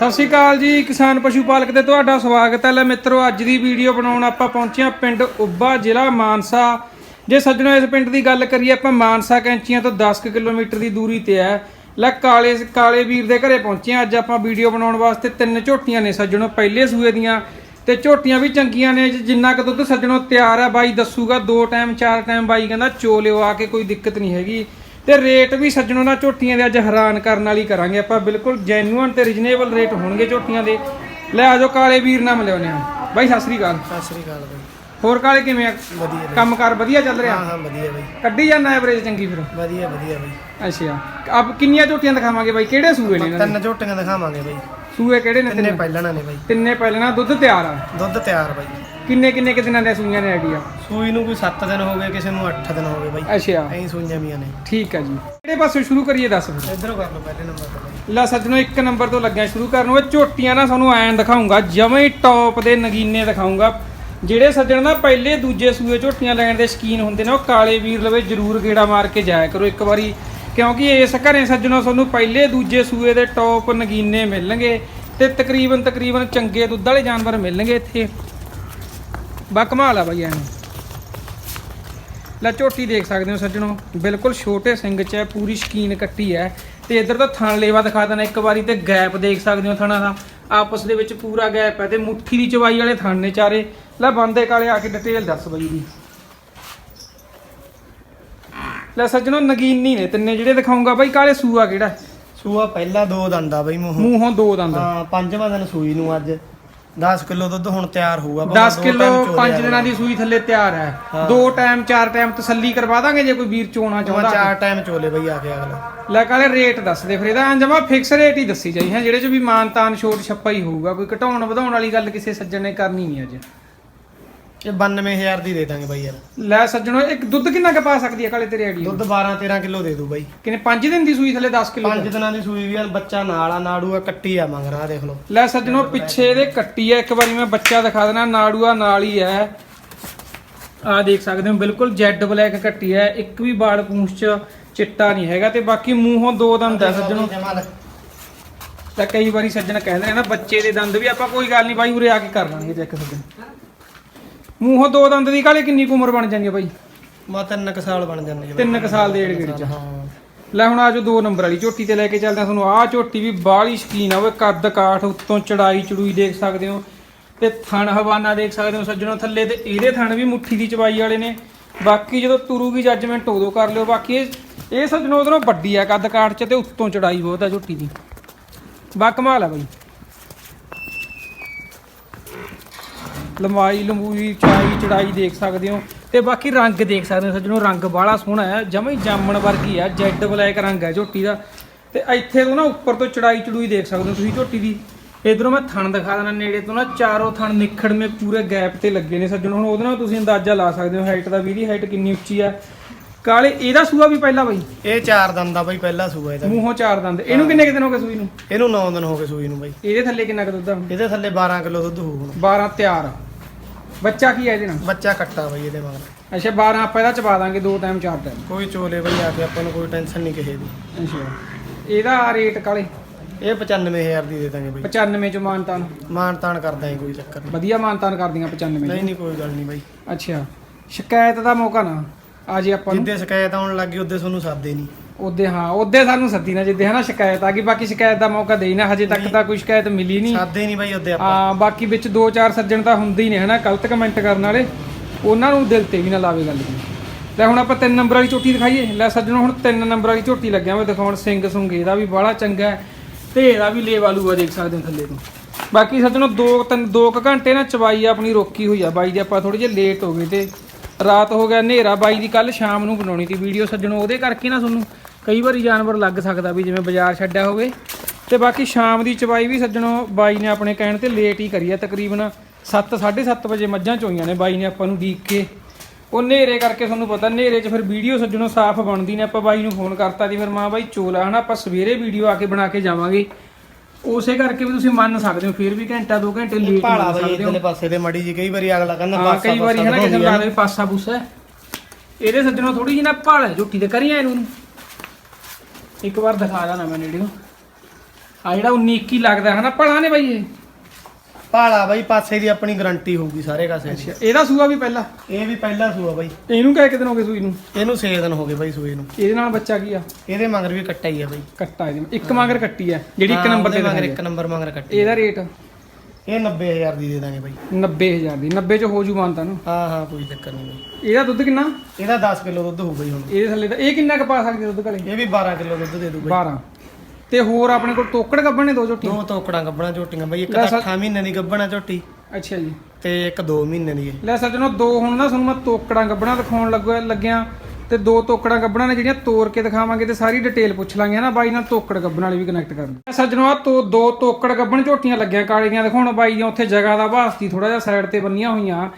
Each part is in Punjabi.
ਸਤਿ ਸ਼੍ਰੀ ਅਕਾਲ ਜੀ, ਕਿਸਾਨ ਪਸ਼ੂ ਪਾਲਕ ਤੇ ਤੁਹਾਡਾ ਸਵਾਗਤ ਹੈ। ਲੈ ਮਿੱਤਰੋ, ਅੱਜ ਦੀ ਵੀਡੀਓ ਬਣਾਉਣ ਆਪਾਂ ਪਹੁੰਚੇ ਹਾਂ ਪਿੰਡ ਉੱਬਾ, ਜ਼ਿਲ੍ਹਾ ਮਾਨਸਾ। ਜੇ ਸੱਜਣੋ, ਇਸ ਪਿੰਡ ਦੀ ਗੱਲ ਕਰੀਏ, ਆਪਾਂ ਮਾਨਸਾ ਕੈਂਚੀਆਂ ਤੋਂ 10 ਕੁ ਕਿਲੋਮੀਟਰ ਦੀ ਦੂਰੀ ਤੇ ਹੈ। ਲੈ ਕਾਲੇ ਕਾਲੇ ਵੀਰ ਦੇ ਘਰੇ ਪਹੁੰਚੇ ਹਾਂ। ਅੱਜ ਆਪਾਂ ਵੀਡੀਓ ਬਣਾਉਣ ਵਾਸਤੇ ਤਿੰਨ ਝੋਟੀਆਂ ਨੇ ਸੱਜਣੋ, ਪਹਿਲੇ ਸੂਏ ਦੀਆਂ। ਤੇ ਝੋਟੀਆਂ ਵੀ ਚੰਗੀਆਂ ਨੇ, ਜਿੰਨਾ ਕੁ ਦੁੱਧ ਸੱਜਣੋ ਤਿਆਰ ਹੈ ਬਾਈ ਦੱਸੂਗਾ, ਦੋ ਟਾਈਮ, ਚਾਰ ਟਾਈਮ ਬਾਈ ਕਹਿੰਦਾ ਚੋ ਲਿਓ ਆ ਕੇ ਕੋਈ ਦਿੱਕਤ ਨਹੀਂ ਹੈਗੀ। ਤੇ ਰੇਟ ਵੀ ਸੱਜਣੋ ਨਾ ਝੋਟੀਆਂ ਦੇ ਅੱਜ ਹੈਰਾਨ ਕਰਨ ਵਾਲੀ ਕਰਾਂਗੇ ਆਪਾਂ। ਬਿਲਕੁਲ ਜੈਨੂਅਨ ਤੇ ਰੀਜਨੇਬਲ ਰੇਟ ਹੋਣਗੇ ਝੋਟੀਆਂ ਦੇ। ਲੈ ਆਜੋ ਕਾਲੇ ਵੀਰ ਨਾਲ ਮਿਲਿਓਨੇ ਆ ਬਾਈ ਸਤਿ ਸ੍ਰੀ ਅਕਾਲ। ਸਤਿ ਸ੍ਰੀ ਅਕਾਲ ਬਾਈ। ਹੋਰ ਕਾਲੇ ਕਿਵੇਂ ਆ? ਵਧੀਆ ਬਾਈ। ਕੰਮਕਾਰ ਵਧੀਆ ਚੱਲ ਰਿਹਾ? ਹਾਂ ਹਾਂ ਵਧੀਆ ਬਾਈ। ਕੱਢੀ ਜਾਂਦਾ ਐਵਰੇਜ ਚੰਗੀ ਫਿਰ? ਵਧੀਆ ਵਧੀਆ ਬਾਈ। ਅੱਛਾ। ਆਪ ਕਿੰਨੀਆਂ ਝੋਟੀਆਂ ਦਿਖਾਵਾਂਗੇ ਬਾਈ? ਕਿਹੜੇ ਸੂਏ ਨੇ ਇਹਨਾਂ ਦੇ? ਤਿੰਨ ਝੋਟੀਆਂ ਦਿਖਾਵਾਂਗੇ ਬਾਈ। ਸੂਏ ਕਿਹੜੇ ਨੇ ਤਿੰਨੇ ਤਿੰਨੇ? ਪਹਿਲਣਾ ਨੇ ਬਾਈ। ਤਿੰਨੇ ਪਹਿਲਾਂ ਦੁੱਧ ਤਿਆਰ ਆ। ਦੁੱਧ ਤਿਆਰ ਬਾਈ। ਕਿੰਨੇ ਕਿੰਨੇ ਕਿ ਦਿਨਾਂ ਦੇ ਸੂਈਆਂ ਨੇ ਆਈਡੀਆ? ਸੂਈ ਨੂੰ ਕੋਈ 7 ਦਿਨ ਹੋ ਗਏ ਕਿਸੇ ਨੂੰ 8 ਦਿਨ ਹੋ ਗਏ ਬਾਈ। ਅੱਛਾ। ਐਂ ਸੂਈਆਂ ਵੀਆਂ ਨੇ। ਠੀਕ ਹੈ ਜੀ। ਕਿਹੜੇ ਪਾਸੇ ਸ਼ੁਰੂ ਕਰੀਏ ਦੱਸ ਫਿਰ। ਇਧਰੋਂ ਕਰ ਲਓ ਪਹਿਲੇ ਨੰਬਰ ਤੋਂ ਬਾਈ। ਲੈ ਸੱਜਣੋ ਇੱਕ ਨੰਬਰ ਤੋਂ ਲੱਗਿਆ ਸ਼ੁਰੂ ਕਰਨ। ਉਹ ਝੋਟੀਆਂ ਨਾ ਤੁਹਾਨੂੰ ਐਂ ਦਿਖਾਉਂਗਾ ਜਵੇਂ ਹੀ ਟੌਪ ਦੇ ਨਗੀਨੇ ਦਿਖਾਉਂਗਾ। ਜਿਹੜੇ ਸੱਜਣ ਨਾ ਪਹਿਲੇ ਦੂਜੇ ਸੂਏ ਝੋਟੀਆਂ ਲੈਣ ਦੇ ਸ਼ਕੀਨ ਹੁੰਦੇ ਨੇ ਉਹ ਕਾਲੇ ਵੀਰ ਲਵੇ ਜਰੂਰ ਗੇੜਾ ਮਾਰ ਕੇ ਜਾਇਆ ਕਰੋ ਇੱਕ ਵਾਰੀ। ਕਿਉਂਕਿ ਇਸ ਘਰੇ ਸੱਜਣੋ ਤੁਹਾਨੂੰ ਪਹਿਲੇ ਦੂਜੇ ਸੂਏ ਦੇ ਟੌਪ ਨਗੀਨੇ ਮਿਲਣਗੇ ਤੇ ਤਕਰੀਬਨ ਤਕਰੀਬਨ ਚੰਗੇ ਦੁੱਧ ਵਾਲੇ ਜਾਨਵਰ ਮਿਲਣਗੇ ਇੱਥੇ। ਬਾ ਕਮਾਲ ਆ ਬਾਈ ਐਨੂੰ ਲੈ ਝੋਟੀ ਦੇਖ ਸਕਦੇ ਹੋ ਸੱਜਣੋ ਬਿਲਕੁਲ ਛੋਟੇ ਸਿੰਘ ਚ ਹੈ ਪੂਰੀ ਸ਼ਕੀਨ ਕੱਟੀ ਹੈ। ਤੇ ਇੱਧਰ ਤਾਂ ਥਣ ਲੇਵਾ ਦਿਖਾ ਦੇਣਾ ਇੱਕ ਵਾਰੀ ਤੇ ਗੈਪ ਦੇਖ ਸਕਦੇ ਹੋ ਥਣਾ ਦਾ। ਆਪਸ ਦੇ ਵਿੱਚ ਪੂਰਾ ਗੈਪ ਹੈ ਤੇ ਮੁੱਠੀ ਦੀ ਚਵਾਈ ਵਾਲੇ ਥਣ ਨੇ ਚਾਰੇ। ਲੈ ਬੰਦੇ ਕਾਲੇ ਆ ਕੇ ਡਿਟੇਲ ਦੱਸ ਬਈ ਦੀ ਲੈ ਸੱਜਣੋ ਨਗੀਨੀ ਨੇ ਤਿੰਨੇ ਜਿਹੜੇ ਦਿਖਾਉਂਗਾ ਬਾਈ ਕਾਲੇ ਸੂਆ ਕਿਹੜਾ ਸੂਆ ਪਹਿਲਾ ਦੋ ਦੰਦਾ ਬਾਈ ਮੂੰਹ। ਮੂੰਹੋਂ ਦੋ ਦੰਦ। ਹਾਂ ਪੰਜਵਾਂ ਦਿਨ ਸੂਈ ਨੂੰ ਅੱਜ। 10 ਕਿਲੋ ਦੁੱਧ ਹੁਣ ਤਿਆਰ ਹੋਊਗਾ 10 ਕਿਲੋ 5 ਦਿਨਾਂ ਦੀ ਸੂਈ ਥੱਲੇ ਤਿਆਰ ਹੈ। ਦੋ ਟਾਈਮ ਚਾਰ ਟਾਈਮ ਤਸੱਲੀ ਕਰਵਾ ਦਾਂਗੇ ਜੇ ਕੋਈ ਵੀਰ ਚੋਣਾ ਚਾਹੁੰਦਾ ਚਾਹੁੰਦਾ ਚਾਰ ਟਾਈਮ ਚੋਲੇ ਬਾਈ ਆ ਕੇ ਅਗਲਾ। ਲੈ ਕਾਲੇ ਰੇਟ ਦੱਸ ਦੇ ਫਿਰ ਇਹਦਾ ਜਮਾ ਫਿਕਸ ਰੇਟ ਹੀ ਦੱਸੀ ਜਾਈ ਹੈ ਜਿਹੜੇ ਚ ਵੀ ਮਾਨਤਾਨ ਛੋਟ ਛੱਪਾ ਹੀ ਹੋਊਗਾ ਕੋਈ ਘਟਾਉਣ ਵਧਾਉਣ ਵਾਲੀ ਗੱਲ ਕਿਸੇ ਸੱਜਣ ਨੇ ਕਰਨੀ ਨਹੀਂ ਅੱਜ। ਇਹ 92000 ਦੀ ਦੇ ਦਾਂਗੇ ਬਾਈ ਯਾਰ। ਲੈ ਸੱਜਣੋ ਇੱਕ ਦੁੱਧ ਕਿੰਨਾ ਕੁ ਪਾ ਸਕਦੀ ਹੈ ਕਾਲੇ ਤੇਰੇ ਆਈਡੀ ਦੁੱਧ 12 13 ਕਿਲੋ ਦੇ ਦੂ ਬਾਈ। ਕਿਨੇ 5 ਦਿਨ ਦੀ ਸੂਈ ਥੱਲੇ 10 ਕਿਲੋ ਪੰਜ ਦਿਨਾਂ ਦੀ ਸੂਈ ਵੀ ਆ ਬੱਚਾ ਨਾਲ ਆ ਨਾੜੂ ਆ ਕੱਟੀ ਆ ਮੰਗ ਰਹਾ ਦੇਖ ਲਓ। ਲੈ ਸੱਜਣੋ ਪਿੱਛੇ ਇਹਦੇ ਕੱਟੀ ਹੈ ਇੱਕ ਵਾਰੀ ਮੈਂ ਬੱਚਾ ਦਿਖਾ ਦੇਣਾ ਨਾੜੂਆ ਨਾਲ ਹੀ ਹੈ ਆ ਦੇਖ ਸਕਦੇ ਹੋ ਬਿਲਕੁਲ ਜੈਡ ਬਲੈਕ ਕੱਟੀ ਹੈ ਇੱਕ ਵੀ ਬਾਲ ਪੂੰਛ ਚ ਚਿੱਟਾ ਨਹੀਂ ਹੈਗਾ ਤੇ ਬਾਕੀ ਮੂੰਹੋਂ ਦੋ ਦੰਦ ਹੈ ਸੱਜਣੋ। ਤਾਂ ਕਈ ਵਾਰੀ ਸੱਜਣ ਕਹਿੰਦੇ ਨੇ ਨਾ ਬੱਚੇ ਦੇ ਦੰਦ ਵੀ ਆਪਾਂ ਕੋਈ ਗੱਲ ਨਹੀਂ ਬਾਈ ਉਰੇ ਆ ਕੇ ਕਰ ਲਾਂਗੇ ਚੈੱਕ ਸੱਜਣ। ਮੂੰਹੋਂ ਦੋ ਦੰਦ ਦੀ ਕਾਲੇ ਕਿੰਨੀ ਕੁ ਉਮਰ ਬਣ ਜਾਂਦੀ ਹੈ ਬਾਈ? ਮਾ ਤਿੰਨ ਕੁ ਸਾਲ ਬਣ ਜਾਂਦੇ ਜੀ ਤਿੰਨ ਕੁ ਸਾਲ ਦੇ ਏੜ ਗੇੜ ਚ ਹਾਂ। ਲੈ ਹੁਣ ਆਜੋ ਦੋ ਨੰਬਰ ਵਾਲੀ ਝੋਟੀ ਤੇ ਲੈ ਕੇ ਚੱਲਦੇ ਆ ਤੁਹਾਨੂੰ। ਆਹ ਝੋਟੀ ਵੀ ਬਾਹਲੀ ਸ਼ਕੀਨ ਆ ਓਏ ਕੱਦ ਕਾਠ ਉੱਤੋਂ ਚੜਾਈ ਚੜੂਈ ਦੇਖ ਸਕਦੇ ਹੋ ਤੇ ਥਣ ਹਵਾਨਾ ਦੇਖ ਸਕਦੇ ਹੋ ਸੱਜਣੋ ਥੱਲੇ ਤੇ ਇਹਦੇ ਥਣ ਵੀ ਮੁੱਠੀ ਦੀ ਚਵਾਈ ਵਾਲੇ ਨੇ। ਬਾਕੀ ਜਦੋਂ ਤੁਰੂਗੀ ਜੱਜਮੈਂਟ ਉਦੋਂ ਕਰ ਲਿਓ। ਬਾਕੀ ਇਹ ਇਹ ਸੱਜਣੋ ਉਧਰੋਂ ਵੱਡੀ ਆ ਕੱਦ ਕਾਠ ਚ ਤੇ ਉੱਤੋਂ ਚੜਾਈ ਬਹੁਤ ਆ ਝੋਟੀ ਦੀ। ਬਾ ਕਮਾਲ ਆ ਬਾਈ। ਲੰਬਾਈ ਲੰਬੂਈ ਚਾਈ ਚੜਾਈ ਦੇਖ ਸਕਦੇ ਹੋ ਤੇ ਬਾਕੀ ਰੰਗ ਦੇਖ ਸਕਦੇ ਹੋ ਸੱਜਣੋ ਰੰਗ ਬਾਹਲਾ ਸੋਹਣਾ ਹੈ ਜਮਾ ਹੀ ਜਾਮਣ ਵਰਗੀ ਆ ਜੈਡ ਬਲੈਕ ਰੰਗ ਹੈ ਝੋਟੀ ਦਾ। ਤੇ ਇੱਥੇ ਤੋਂ ਨਾ ਉੱਪਰ ਤੋਂ ਚੜਾਈ ਚੜੂਈ ਦੇਖ ਸਕਦੇ ਹੋ ਤੁਸੀਂ ਝੋਟੀ ਦੀ। ਇਧਰੋਂ ਮੈਂ ਥਣ ਦਿਖਾ ਦੇਣਾ ਨੇੜੇ ਤੋਂ ਨਾ ਚਾਰੋਂ ਥਣ ਨਿਖੜਵੇਂ ਪੂਰੇ ਗੈਪ ਤੇ ਲੱਗੇ ਨੇ ਸੱਜਣੋ। ਹੁਣ ਉਹਦੇ ਨਾਲ ਤੁਸੀਂ ਅੰਦਾਜ਼ਾ ਲਾ ਸਕਦੇ ਹੋ ਹਾਈਟ ਦਾ ਵੀ ਦੀ ਹਾਈਟ ਕਿੰਨੀ ਉੱਚੀ ਆ। ਕਾਲੇ ਇਹਦਾ ਸੂਆ ਵੀ ਪਹਿਲਾਂ ਬਈ? ਇਹ ਚਾਰ ਦੰਦ ਦਾ ਬਾਈ ਪਹਿਲਾ ਸੂਆ ਇਹਦਾ ਮੂੰਹੋਂ ਚਾਰ ਦੰਦ। ਇਹਨੂੰ ਕਿੰਨੇ ਕੁ ਦਿਨ ਹੋ ਗਏ ਸੂਈ ਨੂੰ? ਇਹਨੂੰ 9 ਦਿਨ ਹੋ ਗਏ ਸੂਈ ਨੂੰ ਬਾਈ। ਇਹਦੇ ਥੱਲੇ ਕਿੰਨਾ ਕੁ ਦੁੱਧ ਆ ਇਹਦੇ ਥੱਲੇ 12 ਕਿਲੋ ਦੁੱਧ ਹੋਊ ਹੁਣ। 12 ਤਿਆਰ। ਬੱਚਾ ਕੀ ਹੈ ਇਹਦੇ ਨਾਲ? ਬੱਚਾ ਕੱਟਾ ਬਾਈ ਇਹਦੇ ਮਗਰ ਅੱਛਾ 12 ਆਪਾਂ ਇਹਦਾ ਚਪਾ ਦਾਂਗੇ ਦੋ ਟਾਈਮ ਚਾਰ ਟਾਈਮ ਕੋਈ ਚੋਲੇ ਬਾਈ ਆ ਕੇ ਆਪਾਂ ਨੂੰ ਕੋਈ ਟੈਨਸ਼ਨ ਨਹੀਂ ਕਿਸੇ ਦੀ। ਅੱਛਾ। ਇਹਦਾ ਰੇਟ ਕਾਲੇ ਇਹ 95000 ਦੀ ਦੇ ਦਾਂਗੇ ਬਾਈ। 95 ਚ ਮਾਨਤਾਨ। ਮਾਨ ਤਾਨ ਕਰਦਾ ਹੀ ਕੋਈ ਚੱਕਰ ਨਹੀਂ ਵਧੀਆ ਮਾਨਤਾਨ ਕਰਦੀਆਂ 95 ਨਹੀਂ ਨਹੀਂ ਕੋਈ ਗੱਲ ਨਹੀਂ ਬਾਈ। ਅੱਛਾ। ਸ਼ਿਕਾਇਤ ਦਾ ਮੌਕਾ ਨਾ ਆ ਜੇ ਆਪਾਂ ਨੂੰ। ਜਿੱਦੇ ਸ਼ਿਕਾਇਤ ਆਉਣ ਲੱਗੀ ਉਹਦੇ ਤੁਹਾਨੂੰ ਸਾਦੇ ਨਹੀਂ ਉਹਦੇ ਹਾਂ ਉਹਦੇ ਸਾਨੂੰ ਸੱਦੀ ਨਾ ਜਿੱਦੇ ਹਨਾ ਸ਼ਿਕਾਇਤ ਆ ਗਈ। ਬਾਕੀ ਸ਼ਿਕਾਇਤ ਦਾ ਮੌਕਾ ਦੇਈ ਨਾ ਹਜੇ ਤੱਕ ਤਾਂ ਕੋਈ ਸ਼ਿਕਾਇਤ ਮਿਲੀ ਨਹੀਂ। ਸਾਦੇ ਨਹੀਂ ਬਾਈ ਉਹਦੇ ਆਪਾਂ। ਆ ਬਾਕੀ ਵਿੱਚ ਦੋ ਚਾਰ ਸੱਜਣ ਤਾਂ ਹੁੰਦੇ ਹੀ ਨੇ ਹਨਾ ਗਲਤ ਕਮੈਂਟ ਕਰਨ ਵਾਲੇ। ਉਹਨਾਂ ਨੂੰ ਦਿਲ ਤੇ ਵੀ ਨਾ ਲਾਵੇ ਗੱਲ ਦੀ। ਲੈ ਹੁਣ ਆਪਾਂ ਤਿੰਨ ਨੰਬਰ ਵਾਲੀ ਝੋਟੀ ਦਿਖਾਈਏ। ਲੈ ਸੱਜਣੋ ਹੁਣ ਤਿੰਨ ਨੰਬਰ ਵਾਲੀ ਝੋਟੀ ਲੱਗਿਆ ਮੈਂ ਦਿਖਾਉਣ। ਸਿੰਘ ਸੁੰਗ ਇਹਦਾ ਵੀ ਬੜਾ ਚੰਗਾ ਹੈ। ਤੇ ਇਹਦਾ ਵੀ ਲੇਵਾਲੂਆ ਦੇਖ ਸਕਦੇ ਹੋ ਥੱਲੇ ਤੋਂ। ਬਾਕੀ ਸੱਜਣੋ ਦੋ ਤਿੰਨ ਦੋ ਕੁ ਘੰਟੇ ਨਾ ਚਵਾਈ ਆਪਣੀ ਰੋਕੀ ਹੋਈ ਆ। ਬਾਈ ਦੇ ਆਪਾਂ ਥੋੜੇ ਜਿਹਾ ਲੇਟ ਹੋ ਗਏ ਤੇ ਰਾਤ ਹੋ ਗਿਆ ਹਨੇਰਾ। ਬਾਈ ਦੀ ਕੱਲ ਸ਼ਾਮ ਨੂੰ ਬਣਾਉਣੀ ਸੀ ਵੀਡੀਓ। ਸੱਜਣੋ ਉਹਦੇ ਕਰਕੇ ਨਾ ਤੁਹਾਨੂੰ ਕਈ ਵਾਰੀ ਜਾਨਵਰ ਲੱਗ ਸਕਦਾ ਵੀ ਜਿਵੇਂ ਬਾਜ਼ਾਰ ਛੱਡਿਆ ਹੋਵੇ। ਤੇ ਬਾਕੀ ਸ਼ਾਮ ਦੀ ਚਵਾਈ ਵੀ ਸੱਜਣੋ ਬਾਈ ਨੇ ਆਪਣੇ ਕਹਿਣ ਤੇ ਲੇਟ ਹੀ ਕਰੀ ਆ। ਤਕਰੀਬਨ 7 7:30 ਵਜੇ ਮੱਝਾਂ ਚੋਈਆਂ ਨੇ ਬਾਈ ਨੇ ਆਪਾਂ ਨੂੰ ਡੀਕ ਕੇ। ਉਹ ਹਨੇਰੇ ਕਰਕੇ ਤੁਹਾਨੂੰ ਪਤਾ ਹਨੇਰੇ 'ਚ ਫਿਰ ਵੀਡੀਓ ਸੱਜਣੋ ਸਾਫ਼ ਬਣਦੀ ਨੇ। ਆਪਾਂ ਬਾਈ ਨੂੰ ਫੋਨ ਕਰਤਾ ਦੀ ਫਿਰ ਮਾਂ ਬਾਈ ਚੋਲਾ ਹਨਾ ਆਪਾਂ ਸਵੇਰੇ ਵੀਡੀਓ ਆ ਕੇ ਬਣਾ ਕੇ ਜਾਵਾਂਗੇ। ਉਸੇ ਕਰਕੇ ਵੀ ਤੁਸੀਂ ਮੰਨ ਸਕਦੇ ਹੋ ਫਿਰ ਵੀ ਘੰਟਾ 2 ਘੰਟੇ ਲੇਟ ਭਾਲਾ ਬਾਈ ਸਕਦੇ ਹੋ। ਇਧਰਲੇ ਪਾਸੇ ਤੇ ਮੜੀ ਜੀ ਕਈ ਵਾਰੀ ਅਗਲਾ ਕਹਿੰਦਾ ਪਾਸਾ ਕਈ ਵਾਰੀ ਪਾਸਾ ਹੈ ਨਾ ਕਿਸੇ ਨੂੰ ਦਿਖਾਉਂਦੀ ਆ। ਲੱਗਦਾ ਵੀ ਪਾਸਾ ਪੂਸਾ। ਇਹਦੇ ਸੱਜਣੋਂ ਥੋੜੀ ਜਿਹੀ ਨਾ ਭਾਲ ਝੁੱਟੀ ਤੇ ਕਰੀਆਂ ਇਹਨੂੰ। ਇੱਕ ਵਾਰ ਦਿਖਾ ਦਾਂ ਮੈਂ ਨੇੜੇ ਨੂੰ ਆ ਜਿਹੜਾ 19 21 ਲੱਗਦਾ ਹੈ ਨਾ ਭਲਾ ਨੇ ਬਾਈ ਇਹ? ਭਾਲਾ ਬਾਈ ਪਾਸੇ ਦੀ ਆਪਣੀ ਗਾਰੰਟੀ ਹੋਊਗੀ ਸਾਰੇ ਕਾਸੇ ਦੀ। ਇਹਦਾ ਸੂਆ ਵੀ ਪਹਿਲਾਂ? ਇਹ ਵੀ ਪਹਿਲਾ ਸੂਆ ਬਾਈ। ਇਹਨੂੰ ਕਹੇ ਕਿਤੇ ਹੋ ਗਏ ਸੂਈ ਨੂੰ? ਇਹਨੂੰ 6 ਦਿਨ ਹੋ ਗਏ ਬਾਈ ਸੂਏ ਨੂੰ। ਇਹਦੇ ਨਾਲ ਬੱਚਾ ਕੀ ਆ? ਇਹਦੇ ਮਗਰ ਵੀ ਕੱਟਾ ਹੀ ਆ ਬਾਈ। ਕੱਟਾ ਇਹਦੇ ਇੱਕ ਮਗਰ ਕੱਟੀ ਆ ਜਿਹੜੀ ਇੱਕ ਨੰਬਰ ਤੇ ਮਗਰ ਇੱਕ ਨੰਬਰ ਮਗਰ ਕੱਟੀ ਇਹਦਾ ਰੇਟ ਇਹ 90000 ਦੀ ਦੇ ਦਾਂਗੇ ਬਾਈ। 90000 ਦੀ 90 ਚ ਹੋ ਜੂ ਮਾਨਤਾ ਨੂੰ। ਹਾਂ ਹਾਂ ਕੋਈ ਚੱਕਰ ਨਹੀਂ ਬਾਈ। ਇਹਦਾ ਦੁੱਧ ਕਿੰਨਾ? ਇਹਦਾ 10 ਕਿਲੋ ਦੁੱਧ ਹੋਊਗਾ ਜੀ ਹੁਣ। ਇਹਦੇ ਥੱਲੇ ਦਾ ਇਹ ਕਿੰਨਾ ਕ ਪਾ ਸਕਦੇ ਦੁੱਧ ਘਲੇ ਇਹ ਵੀ 12 ਕਿਲੋ ਦੁੱਧ ਦੇ ਦੂ ਬਾਈ 12 ਤੇ ਹੋਰ ਆਪਣੇ ਕੋਲ ਤੋਕੜ ਗੱਬਣ ਨੇ ਦੋ ਝੋਟੀ ਦੋ ਤੋਕੜਾਂ ਗੱਬਣਾ ਝੋਟੀਆਂ ਬਾਈ ਇੱਕ ਲੈ ਤਾਂ ਸਰ- 8 ਮਹੀਨੇ ਦੀ ਗੱਬਣਾ ਝੋਟੀ ਅੱਛਾ ਜੀ। ਤੇ ਇੱਕ 2 ਮਹੀਨੇ ਦੀ ਲੈ ਸੱਜਣੋ ਦੋ ਹੁਣ ਨਾ ਤੁਹਾਨੂੰ ਮੈਂ ਤੋਕੜਾਂ ਗੱਬਣਾ ਦਿਖਾਉਣ ਲੱਗਿਆ ਲੱਗਿਆ। ਤੇ ਦੋ ਤੋਕੜਾਂ ਗੱਬਣਾ ਨੇ ਜਿਹੜੀਆਂ ਤੋੜ ਕੇ ਦਿਖਾਵਾਂਗੇ ਤੇ ਸਾਰੀ ਡਿਟੇਲ ਪੁੱਛ ਲਾਂਗੇ ਨਾ ਬਾਈ ਨਾਲ ਤੋਕੜ ਗੱਬਣ ਵਾਲੀ ਵੀ ਕਨੈਕਟ ਕਰ ਸੱਜਣੋ ਆ ਤੋ ਦੋ ਤੋਕੜ ਗੱਬਣ ਝੋਟੀਆਂ ਲੱਗੀਆਂ ਕਾਲੀਆਂ, ਦਿਖਾਉਣ ਬਾਈ ਦੀਆਂ ਉੱਥੇ ਜਗ੍ਹਾ ਦਾ ਵਾਸਤੀ ਥੋੜਾ ਜਿਹਾ ਸਾਈਡ ਤੇ ਬੰਨੀਆਂ ਹੋਈਆਂ।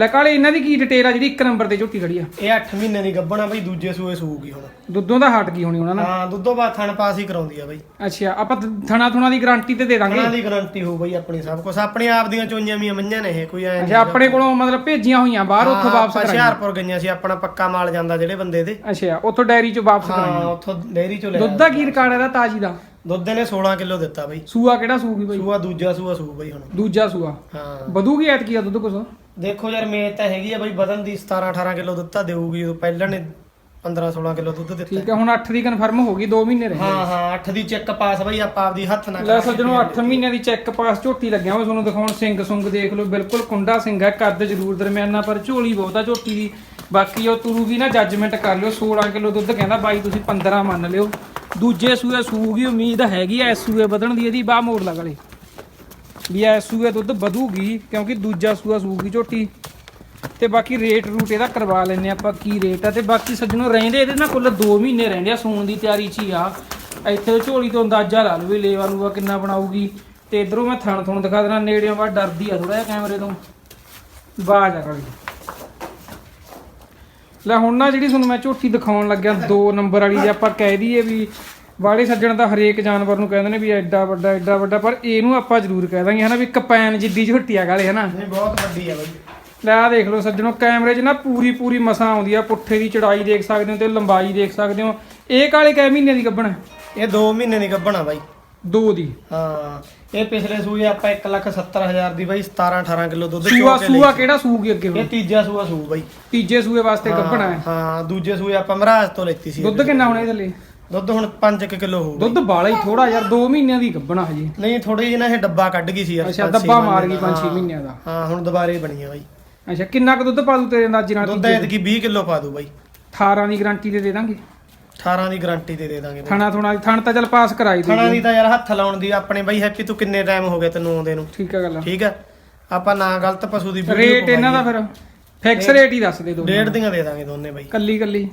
ਲੈ ਕਾਲੇ ਇਹਨਾਂ ਦੀ ਕੀ ਡਿਟੇਲ ਆ ਜਿਹੜੀ ਇੱਕ ਨੰਬਰ ਤੇ ਝੋਟੀ ਖੜੀ ਆ? ਇਹ 8 ਮਹੀਨੇ ਦੀ ਗੱਬਣਾ ਬਾਈ ਦੂਜੇ ਸੂਏ ਸੂਗੀ ਹੁਣ। ਦੁੱਧੋਂ ਦਾ ਹਟ ਗਈ ਹੋਣੀ ਉਹਨਾਂ ਨਾਲ? ਹਾਂ ਦੁੱਧੋਂ ਬਾਅਦ ਥਣ ਪਾਸ ਹੀ ਕਰਾਉਂਦੀ ਆ ਬਾਈ। ਅੱਛਾ ਆਪਾਂ ਥਣਾ ਥੁਣਾ ਦੀ ਗਾਰੰਟੀ ਤੇ ਦੇ ਦਾਂਗੇ। ਉਹਨਾਂ ਦੀ ਗਾਰੰਟੀ ਹੋਊ ਬਾਈ ਆਪਣੀ ਸਭ ਕੁਝ ਆਪਣੇ ਆਪ ਦੀਆਂ ਚੋਈਆਂ ਮੀਆਂ ਮੰਝਾਂ ਨੇ ਇਹ ਕੋਈ ਐ ਅੱਛਾ ਆਪਣੇ ਕੋਲੋਂ ਮਤਲਬ ਭੇਜੀਆਂ ਹੋਈਆਂ ਬਾਹਰ ਉੱਥੋਂ ਵਾਪਸ ਕਰਾਈਆਂ। ਹੁਸ਼ਿਆਰਪੁਰ ਗਈਆਂ ਸੀ ਆਪਣਾ ਪੱਕਾ ਮਾਲ ਜਾਂਦਾ ਜਿਹੜੇ ਬੰਦੇ ਦੇ। ਅੱਛਾ ਉੱਥੋਂ ਡੈਰੀ ਚੋਂ ਵਾਪਸ ਹਾਂ ਕਰਾਈਆਂ। ਉੱਥੋਂ ਡੇਅਰੀ ਚੋਂ ਲੈ ਦੁੱਧ ਦਾ ਕੀ ਰਿਕਾਰਡ ਇਹਦਾ ਤਾਜੀ ਦਾ? ਦੁੱਧ ਨੇ 16 ਕਿਲੋ ਦਿੱਤਾ ਬਾਈ। ਸੂਆ ਕਿਹੜਾ ਸੂਗੀ ਬਾਈ? ਸੂਆ ਦੂਜਾ ਸੂਆ ਸੂ ਬਾਈ ਹੁਣ। ਦੂਜਾ ਸੂਆ। ਹਾਂ। ਵਧੂਗੀ ਐਤਕੀ ਆ ਦੁੱਧ ਕੁਛ? ਦੇਖੋ ਯਾਰ ਮੇਜ਼ ਤਾਂ ਹੈਗੀ ਆ ਬਾਈ ਵਧਣ ਦੀ 17 18 ਕਿਲੋ ਦਿੱਤਾ ਦੇਊਗੀ ਉਹ ਪਹਿਲਾਂ ਨੇ 15 16 ਕਿਲੋ ਦੁੱਧ ਦਿੱਤਾ। ਠੀਕ ਹੈ ਹੁਣ 8 ਦੀ ਕਨਫਰਮ ਹੋ ਗਈ 2 ਮਹੀਨੇ ਰਹੇ ਹਾਂ ਹਾਂ 8 ਦੀ ਚੈੱਕ ਪਾਸ ਬਾਈ ਆਪਾਂ ਆਪਦੀ ਹੱਥ ਨਾਲ ਲੈ ਸੱਜਣੋ 8 ਮਹੀਨਿਆਂ ਦੀ ਚੈੱਕ ਪਾਸ ਝੋਟੀ ਲੱਗਿਆ ਵਾ ਤੁਹਾਨੂੰ ਦਿਖਾਉਣ ਸਿੰਘ ਸੁੰਗ ਦੇਖ ਲਓ ਬਿਲਕੁਲ ਕੁੰਡਾ ਸਿੰਘ ਹੈ ਕੱਦ ਜ਼ਰੂਰ ਦਰਮਿਆਨਾ ਪਰ ਝੋਲੀ ਬਹੁਤਾ ਝੋਟੀ ਦੀ। ਬਾਕੀ ਉਹ ਤੁਰੂਗੀ ਨਾ ਜੱਜਮੈਂਟ ਕਰ ਲਿਓ 16 ਕਿਲੋ ਦੁੱਧ ਕਹਿੰਦਾ ਬਾਈ ਤੁਸੀਂ 15 ਮੰਨ ਲਿਓ। ਦੂਜੇ ਸੂਏ ਸੂਗੀ ਉਮੀਦ ਹੈਗੀ ਐ ਸੂਏ ਵਧਣ ਦੀ ਇਹਦੀ ਬਾਹ ਮੋੜ ਲਗਲੇ ਵੀ ਇਹ ਸੂਏ ਦੁੱਧ ਵਧੂਗੀ ਕਿਉਂਕਿ ਦੂਜਾ ਸੂਆ ਸੂਗੀ ਝੋਟੀ। ਤੇ ਬਾਕੀ ਰੇਟ ਰੂਟ ਇਹਦਾ ਕਰਵਾ ਲੈਨੇ ਆਪਾਂ ਕੀ ਰੇਟ ਆ। ਤੇ ਬਾਕੀ ਸੱਜਣੋ ਰਹਿੰਦੇ ਇਹਦੇ ਨਾਲ ਕੁੱਲ 2 ਮਹੀਨੇ ਰਹਿੰਦੇ ਆ ਸੂਣ ਦੀ ਤਿਆਰੀ 'ਚ ਹੀ ਆ। ਇੱਥੇ ਝੋਲੀ ਤੋਂ ਅੰਦਾਜ਼ਾ ਲਾ ਲਓ ਵੀ ਲੇਵਾ ਲੂਆ ਕਿੰਨਾ ਬਣਾਊਗੀ। ਤੇ ਇਧਰੋਂ ਮੈਂ ਥਣ ਥਣ ਦਿਖਾ ਦੇਣਾ ਨੇੜਿਓਂ ਬਾ ਡਰਦੀ ਆ ਥੋੜਾ ਜਿਹਾ ਕੈਮਰੇ ਤੋਂ। ਬਾਜ ਆ ਕਾਲੀ ਲੈ ਹੁਣ ਨਾ ਜਿਹੜੀ ਤੁਹਾਨੂੰ ਮੈਂ ਝੋਟੀ ਦਿਖਾਉਣ ਲੱਗਿਆ 2 ਨੰਬਰ ਵਾਲੀ ਜੇ ਆਪਾਂ ਕਹਿ ਦਈਏ ਵੀ ਵਾਲੇ ਸੱਜਣ ਦਾ ਹਰੇਕ ਜਾਨਵਰ ਨੂੰ ਕਹਿੰਦੇ ਨੇ ਵੀ ਐਡਾ ਵੱਡਾ ਐਡਾ ਵੱਡਾ ਪਰ ਇਹਨੂੰ ਆਪਾਂ ਜ਼ਰੂਰ ਕਹਿ ਦਾਂਗੇ ਹਨਾ ਵੀ ਕਪੈਨ ਜਿੱਡੀ ਝੋਟੀ ਆ ਗਾਲੇ ਹਨਾ। ਨਹੀਂ ਬਹੁਤ ਵੱਡੀ ਆ ਬਾਈ। ਲੈ ਆ ਦੇਖ ਲਓ ਸੱਜਣੋ ਕੈਮਰੇ 'ਚ ਨਾ ਪੂਰੀ ਪੂਰੀ ਮਸਾਂ ਆਉਂਦੀ ਆ ਪੁੱਠੇ ਦੀ ਚੜਾਈ ਦੇਖ ਸਕਦੇ ਹੋ ਤੇ ਲੰਬਾਈ ਦੇਖ ਸਕਦੇ ਹੋ। ਇਹ ਕਾਲੇ ਕੈ ਮਹੀਨੇ ਦੀ ਗੱਭਣ ਇਹ 2 ਮਹੀਨੇ ਦੀ ਗੱਭਣਾ ਬਾਈ। ਦੋ ਦੀ। ਹਾਂ ਇਹ ਪਿਛਲੇ ਸੂਏ ਆਪਾਂ 170000 ਦੀ ਬਾਈ 17 18 ਕਿਲੋ ਦੁੱਧ ਸੂਆ ਸੂਆ ਕਿਹੜਾ ਸੂਗੀ ਅੱਗੇ ਇਹ ਤੀਜਾ ਸੂਆ ਸੂ ਬਾਈ। ਤੀਜੇ ਸੂਏ ਵਾਸਤੇ ਗੱਭਣਾ ਹੈ ਹਾਂ ਦੂਜੇ ਸੂਏ ਆਪਾਂ ਮਹਾਰਾਜ ਤੋਂ ਲੈਤੀ ਸੀ ਦੁੱਧ ਕਿੰਨਾ ਹੋਣਾ ਇਹਦੇ ਲਈ? ਦੁੱਧ ਹੁਣ 5 ਕਿਲੋ ਹੋਊ ਦੁੱਧ ਬਾਲਾ ਹੀ ਥੋੜਾ ਯਾਰ 2 ਮਹੀਨਿਆਂ ਦੀ ਗੱਭਣਾ ਹਜੇ। ਨਹੀਂ ਥੋੜੀ ਜਿਹੀ ਨਾ ਇਹ ਡੱਬਾ ਕੱਢ ਗਈ ਸੀ ਯਾਰ ਅੱਛਾ ਪੰਜ ਛੇ ਦੱਬਾ ਮਾਰ ਗਈ ਮਹੀਨੇ 5-6 ਦਾ। ਮਹੀਨਿਆਂ ਦਾ। ਹਾਂ ਹੁਣ ਦੁਬਾਰੇ ਬਣੀ ਆ ਬਾਈ। ਅੱਛਾ ਕਿੰਨਾ ਕੁ ਦੁੱਧ ਪਾ ਦੂ ਤੇਰੇ ਅੰਦਾਜ਼ੇ ਨਾਲ ਦੁੱਧ ਐਤਕੀ 20 ਕਿਲੋ ਪਾ ਦੂ ਬਾਈ। 18 ਦੀ ਗਾਰੰਟੀ ਤੇ ਦੇ ਦਾਂਗੇ? 18 ਦੀ ਗਾਰੰਟੀ ਤੇ ਦੇ ਦਾਂਗੇ ਬਾਈ। ਥਣਾ ਥੁਣਾ ਥਣ ਤਾਂ ਚੱਲ ਪਾਸ ਕਰਾਈ ਥਣਾ ਦੇ ਦੀ ਤਾਂ ਯਾਰ ਹੱਥ ਲਾਉਣ ਦੀ ਆਪਣੇ ਬਾਈ ਹੈਪੀ ਤੂੰ ਕਿੰਨੇ ਟਾਈਮ ਹੋ ਗਿਆ ਤੈਨੂੰ ਆਉਂਦੇ ਨੂੰ? ਠੀਕ ਹੈ ਗੱਲ ਠੀਕ ਹੈ ਆਪਾਂ ਨਾ ਗਲਤ ਪਸ਼ੂ ਦੀ ਰੇਟ ਇਹਨਾਂ ਦਾ ਫਿਰ ਫਿਕਸ ਰੇਟ ਹੀ ਦੱਸ ਦੇ ਦੋ ਡੇਢ ਦੀਆਂ ਦੇ ਦਾਂਗੇ ਦੋਨੇ ਬਾਈ। ਕੱਲੀ ਕੱਲੀ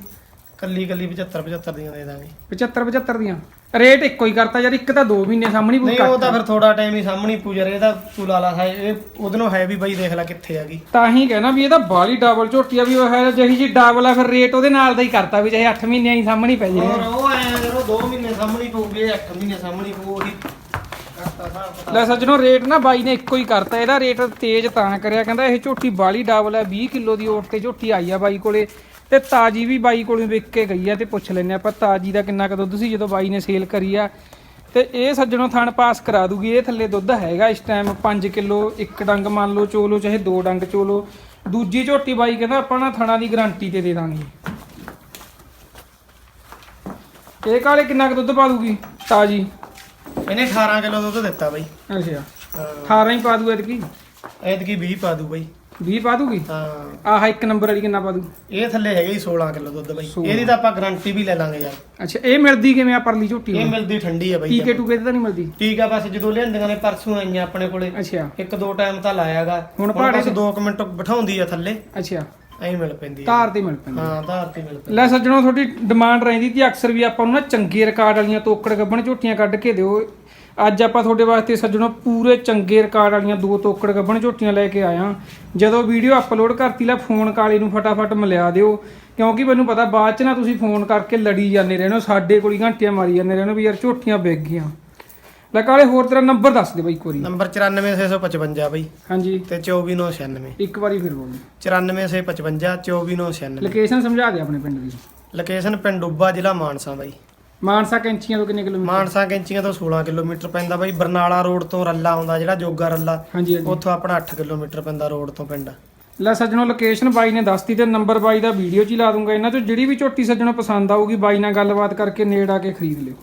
ਕੱਲੀ ਕੱਲੀ 75 75 ਦੀਆਂ ਦੇ ਦਾਂਗੇ। 75 75 ਦੀਆਂ। ਰੇਟ ਇੱਕੋ ਹੀ ਕਰਤਾ ਯਾਰ ਇੱਕ ਤਾਂ 2 ਮਹੀਨੇ ਸਾਹਮਣੀ ਨਹੀਂ ਉਹ ਤਾਂ ਫਿਰ ਥੋੜਾ ਟਾਈਮ ਹੀ ਸਾਹਮਣੀ ਪੂਜਾ ਇਹਦਾ ਤੂੰ ਲਾ ਲਾ ਹੈ ਇਹ ਉਹਦੇ ਹੈ ਵੀ ਬਾਈ ਦੇਖ ਲੈ ਕਿੱਥੇ ਹੈਗੀ ਤਾਂ ਹੀ ਕਹਿਣਾ ਵੀ ਇਹਦਾ ਬਾਲੀ ਡਬਲ ਝੋਟੀ ਆ ਵੀ ਉਹ ਹੈ ਜਿਹੀ ਜੀ ਡਬਲ ਆ ਫਿਰ ਰੇਟ ਉਹਦੇ ਨਾਲ ਦਾ ਹੀ ਕਰਤਾ ਵੀ ਚਾਹੇ 8 ਮਹੀਨਿਆਂ ਹੀ ਸਾਹਮਣੀ ਪੈ ਜੇ। ਹੋਰ ਉਹ ਐ ਜਦੋਂ 2 ਮਹੀਨੇ ਸਾਹਮਣੀ ਪਊਗੀ ਇਹ 8 ਮਹੀਨੇ ਸਾਹਮਣੀ ਪਊ ਉਹੀ ਕਰਤਾ ਹਿਸਾਬ ਲੈ ਸੱਜਣੋ ਰੇਟ ਨਾ ਬਾਈ ਨੇ ਇੱਕੋ ਹੀ ਕਰਤਾ ਇਹਦਾ ਰੇਟ ਤੇਜ਼ ਤਾਂ ਕਰਿਆ ਕਹਿੰਦਾ ਇਹ ਝੋਟੀ ਬਾਲੀ ਡਬਲ ਹੈ 20 ਕਿਲੋ ਦੀ ਓਟ ਤੇ ਝੋਟੀ ਆਈ ਆ ਬਾਈ ਕੋਲੇ। ਤੇ ਤਾਜੀ ਵੀ ਬਾਈ ਕੋਲੇ ਵਿਕ ਕੇ ਗਈ ਆ ਤੇ ਪੁੱਛ ਲੈਨੇ ਆਪਾਂ ਤਾਜੀ ਦਾ ਕਿੰਨਾ ਕੁ ਦੁੱਧ ਸੀ ਜਦੋਂ ਬਾਈ ਨੇ ਸੇਲ ਕਰੀ ਆ। ਤੇ ਇਹ ਸੱਜਣੋ ਥਣ ਪਾਸ ਕਰਾ ਦੂਗੀ ਇਹ ਥੱਲੇ ਦੁੱਧ ਹੈਗਾ ਇਸ ਟਾਈਮ 5 ਕਿਲੋ ਇੱਕ ਡੰਗ ਮੰਨ ਲਓ ਚੋਲੋ ਚਾਹੇ ਦੋ ਡੰਗ ਚੋਲੋ ਦੂਜੀ ਝੋਟੀ ਬਾਈ ਕਹਿੰਦਾ ਆਪਾਂ ਨਾ ਥਣਾ ਦੀ ਗਾਰੰਟੀ ਤੇ ਦੇ ਦਾਂਗੇ। ਇਹ ਕਾਲੇ ਕਿੰਨਾ ਕੁ ਦੁੱਧ ਪਾ ਦੂਗੀ ਤਾਜੀ? ਇਹਨੇ 18 ਕਿਲੋ ਦੁੱਧ ਦਿੱਤਾ ਬਾਈ। ਅੱਛਾ। ਹਾਂ। 18 ਹੀ ਪਾ ਦੂ ਐਤਕੀ? ਐਤਕੀ 20 ਪਾ ਦੂ ਬਾਈ। 20 ਪਾ ਦੂਗੀ? ਹਾਂ। ਆਹ ਇੱਕ ਨੰਬਰ ਵਾਲੀ ਕਿੰਨਾ ਪਾ ਦੂ ਇਹ ਥੱਲੇ ਹੈਗਾ ਹੀ 16 ਕਿਲੋ ਦੁੱਧ ਬਾਈ। 16 ਇਹਦੀ ਤਾਂ ਆਪਾਂ ਗਾਰੰਟੀ ਵੀ ਲੈ ਲਾਂਗੇ ਯਾਰ। ਅੱਛਾ ਇਹ ਮਿਲਦੀ ਕਿਵੇਂ ਆ ਪਰਲੀ ਝੋਟੀ ਇਹ? ਮਿਲਦੀ ਠੰਡੀ ਆ ਬਾਈ ਟੀਕੇ ਟੂਕੇ ਤੇ ਤਾਂ ਨਹੀਂ ਮਿਲਦੀ? ਠੀਕ ਆ ਬਸ ਜਦੋਂ ਲਿਆਂਦੀਆਂ ਨੇ ਪਰਸੋਂ ਆਈਆਂ ਆਪਣੇ ਕੋਲੇ। ਅੱਛਾ। ਇੱਕ ਦੋ ਟਾਈਮ ਤਾਂ ਲਾਇਆਗਾ। ਹੁਣ ਪਹਾੜੇ ਬਸ 2 ਮਿੰਟ ਬਿਠਾਉਂਦੀ ਆ ਥੱਲੇ। ਅੱਛਾ। ਐਂ ਮਿਲ ਪੈਂਦੀ ਆ। ਧਾਰ ਤੇ ਮਿਲ ਪੈਂਦੀ ਹਾਂ ਧਾਰ ਤੇ ਮਿਲ ਪੈਂਦੀ ਲੈ ਸੱਜਣੋ ਤੁਹਾਡੀ ਡਿਮਾਂਡ ਰਹਿੰਦੀ ਸੀ ਅਕਸਰ ਵੀ ਆਪਾਂ ਨੂੰ ਨਾ ਚੰਗੇ ਰਿਕਾਰਡ ਵਾਲੀਆਂ ਤੋਕੜ ਗੱਬਣ ਝੋਟੀਆਂ ਕੱਢ ਕੇ ਦਿਓ। ਅੱਜ ਆਪਾਂ ਤੁਹਾਡੇ ਵਾਸਤੇ ਸੱਜਣੋ ਪੂਰੇ ਚੰਗੇ ਰਿਕਾਰਡ ਵਾਲੀਆਂ ਦੋ ਤੋਕੜ ਗੱਬਣ ਝੋਟੀਆਂ ਲੈ ਕੇ ਆਇਆ ਜਦੋਂ ਵੀਡੀਓ ਅਪਲੋਡ ਕਰਤੀ ਲੈ ਫੋਨ ਕਾਲੇ ਨੂੰ ਫਟਾਫਟ ਮਿਲਿਆ ਦਿਓ। ਕਿਉਂਕਿ ਮੈਨੂੰ ਪਤਾ ਬਾਅਦ ਚ ਨਾ ਤੁਸੀਂ ਫੋਨ ਕਰਕੇ ਲੜੀ ਜਾਂਦੇ ਰਹਿੰਦੇ ਹੋ। ਸਾਡੇ ਕੋਲ ਹੀ ਘੰਟੀਆਂ ਮਾਰੀ ਜਾਂਦੇ ਰਹਿੰਦੇ ਹੋ ਵੀ ਯਾਰ ਝੋਟੀਆਂ ਵਿਕ ਗਈਆਂ। ਲੈ ਕਾਲੇ ਹੋਰ ਤੇਰਾ ਨੰਬਰ ਦੱਸ ਦੇ ਬਾਈ ਇੱਕ ਵਾਰੀ। ਨੰਬਰ 94655 ਬਾਈ। ਹਾਂਜੀ। ਤੇ 24996 ਇੱਕ ਵਾਰੀ ਫਿਰ ਬੋਲ। 94655 24996 ਲੋਕੇਸ਼ਨ ਸਮਝਾ ਦੇ ਆਪਣੇ ਪਿੰਡ ਦੀ। ਲੋਕੇਸ਼ਨ ਪਿੰਡ ਉੱਬਾ ਜ਼ਿਲ੍ਹਾ ਮਾਨਸਾ ਬਾਈ। ਮਾਨਸਾ ਕੈਂਚੀਆਂ ਤੋਂ ਕਿੰਨੇ ਕਿਲੋਮੀਟਰ? ਮਾਨਸਾ ਕੈਂਚੀਆਂ ਤੋਂ 16 ਕਿਲੋਮੀਟਰ ਪੈਂਦਾ ਬਾਈ ਬਰਨਾਲਾ ਰੋਡ ਤੋਂ ਰੱਲਾ ਆਉਂਦਾ ਜਿਹੜਾ ਜੋਗਾ ਰੱਲਾ। ਹਾਂਜੀ ਹਾਂਜੀ। ਉੱਥੋਂ ਆਪਣਾ 8 ਕਿਲੋਮੀਟਰ ਪੈਂਦਾ ਰੋਡ ਤੋਂ ਪਿੰਡ। ਲੈ ਸੱਜਣੋ ਲੋਕੇਸ਼ਨ ਬਾਈ ਨੇ ਦੱਸਤੀ ਤੇ ਨੰਬਰ ਬਾਈ ਦਾ ਵੀਡੀਓ 'ਚ ਹੀ ਲਾ ਦੂੰਗਾ। ਇਹਨਾਂ 'ਚੋਂ ਜਿਹੜੀ ਵੀ ਝੋਟੀ ਸੱਜਣੋ ਪਸੰਦ ਆਊਗੀ ਬਾਈ ਨਾਲ ਗੱਲਬਾਤ ਕਰਕੇ ਨੇੜ ਆ ਕੇ ਖਰੀਦ ਲਿਓ।